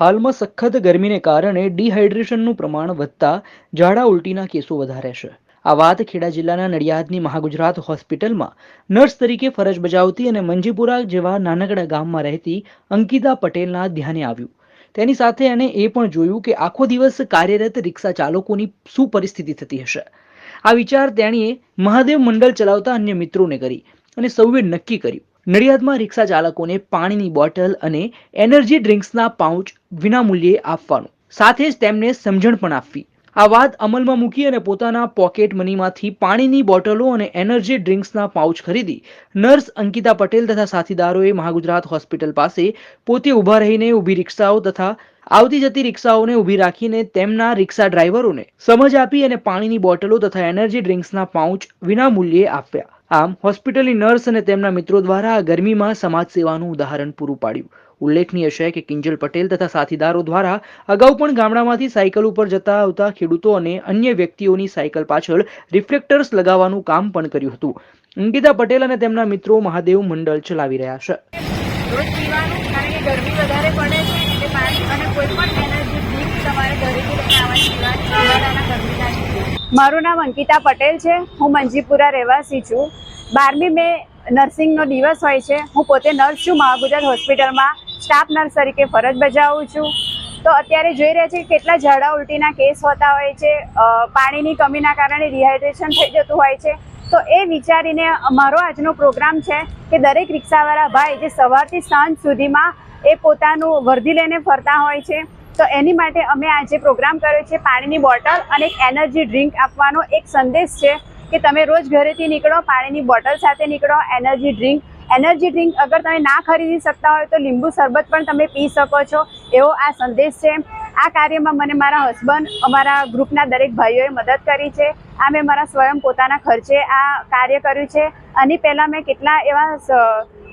હાલમાં સખત ગરમીને કારણે ડિહાઇડ્રેશનનું પ્રમાણ વધતા ઝાડા ઉલટીના કેસો વધારે છે. આ વાત ખેડા જિલ્લાના નડિયાદની મહાગુજરાત હોસ્પિટલમાં નર્સ તરીકે ફરજ બજાવતી અને મંજીપુરા જેવા નાનકડા ગામમાં રહેતી અંકિતા પટેલના ધ્યાને આવ્યું. તેની સાથે એને એ પણ જોયું કે આખો દિવસ કાર્યરત રિક્ષા ચાલકોની શું પરિસ્થિતિ થતી હશે. આ વિચાર તેણીએ મહાદેવ મંડળ ચલાવતા અન્ય મિત્રોને કરી અને સૌએ નક્કી કર્યું. નડિયાદમાં રિક્ષા ચાલકોને પાણીની બોટલ અને એનર્જી ડ્રિંક્સના પાઉચ વિનામૂલ્યે આપવાનું. સાથે જ તેમને સમજણ પણ આપવી. આ વાત અમલમાં મૂકી અને પોતાના પોકેટ મનીમાંથી પાણીની બોટલો અને એનર્જી ડ્રિંક્સના પાઉચ ખરીદી નર્સ અંકિતા પટેલ તથા સાથીદારોએ મહાગુજરાત હોસ્પિટલ પાસે પોતે ઊભા રહીને ઊભી રિક્ષાઓ તથા આવતી જતી રિક્ષાઓને ઊભી રાખીને તેમના રિક્ષા ડ્રાઈવરોને સમજ આપી અને પાણીની બોટલો તથા એનર્જી ડ્રિંક્સના પાઉચ વિનામૂલ્યે આપ્યા. આમ, હોસ્પિટલની નર્સ અને તેમના મિત્રો દ્વારા આ ગરમીમાં સમાજ સેવાનું ઉદાહરણ પૂરું પાડ્યું. ઉલ્લેખનીય છે કે કિંજલ પટેલ તથા સાથીદારો દ્વારા અગાઉ પણ ગામડામાંથી સાયકલ ઉપર જતા આવતા ખેડૂતો અને અન્ય વ્યક્તિઓની સાયકલ પાછળ રિફ્લેક્ટર્સ લગાવવાનું કામ પણ કર્યું હતું. અંકિતા પટેલ અને તેમના મિત્રો મહાદેવ મંડળ ચલાવી રહ્યા છે. ગરમી વધારે પડે છે એટલે પાણી અને કોઈ પણ એનર્જી ડ્રિંક તમારે ઘરેથી લઈને આવવાની પીવાની ઉનાળાના ગરમીના દિવસે મારું નામ અંકિતા પટેલ છે. હું મંજીપુરા રહેવાસી છું. બારમી મે નર્સિંગનો દિવસ હોય છે. હું પોતે નર્સ છું. મહાગુજરાત હોસ્પિટલમાં સ્ટાફ નર્સ તરીકે ફરજ બજાવું છું. તો અત્યારે જોઈ રહ્યા છે કેટલા ઝાડા ઉલટીના કેસ હોતા હોય છે. પાણીની કમીના કારણે રિહાઇડ્રેશન થઈ જતું હોય છે. તો એ વિચારીને અમારો આજનો પ્રોગ્રામ છે કે દરેક રિક્ષાવાળા ભાઈ જે સવારથી સાંજ સુધીમાં એ પોતાનું વર્ધી લઈને ફરતા હોય છે. તો એની માટે અમે આજે પ્રોગ્રામ કર્યો છે પાણીની બોટલ અને એક એનર્જી ડ્રિંક આપવાનો એક સંદેશ છે કે તમે રોજ ઘરેથી નીકળો, પાણીની બોટલ સાથે નીકળો, એનર્જી ડ્રિંક. એનર્જી ડ્રિંક અગર તમે ના ખરીદી શકતા હોય તો લીંબુ શરબત પણ તમે પી શકો છો, એવો આ સંદેશ છે. આ કાર્યમાં મને મારા હસબન્ડ અમારા ગ્રુપના દરેક ભાઈઓએ મદદ કરી છે. આ મેં મારા સ્વયં પોતાના ખર્ચે આ કાર્ય કર્યું છે. આની પહેલાં મેં કેટલા એવા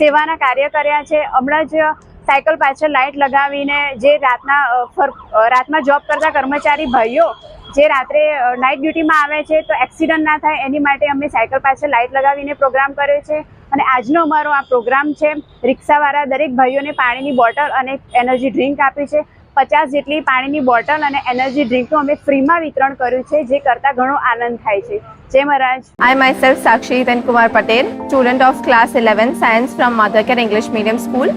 સેવાના કાર્ય કર્યા છે. હમણાં જ સાયકલ પાછળ લાઇટ લગાવીને જે રાતના રાતમાં જોબ કરતા કર્મચારી ભાઈઓ જે રાત્રે નાઇટ ડ્યુટીમાં આવે છે તો એક્સિડન્ટ ના થાય એની માટે અમે સાયકલ પાછળ લાઇટ લગાવીને પ્રોગ્રામ કર્યો છે. અને આજનો અમારો આ પ્રોગ્રામ છે રિક્ષાવાળા દરેક ભાઈઓને પાણીની બોટલ અને એનર્જી ડ્રિંક આપી છે. પચાસ જેટલી પાણીની બોટલ અને એનર્જી ડ્રિંકનું અમે ફ્રીમાં વિતરણ કર્યું છે જે કરતાં ઘણો આનંદ થાય છે. જય મહારાજ. I myself Sakshi Then Patel Patel, student of class 11 science mother care English medium School.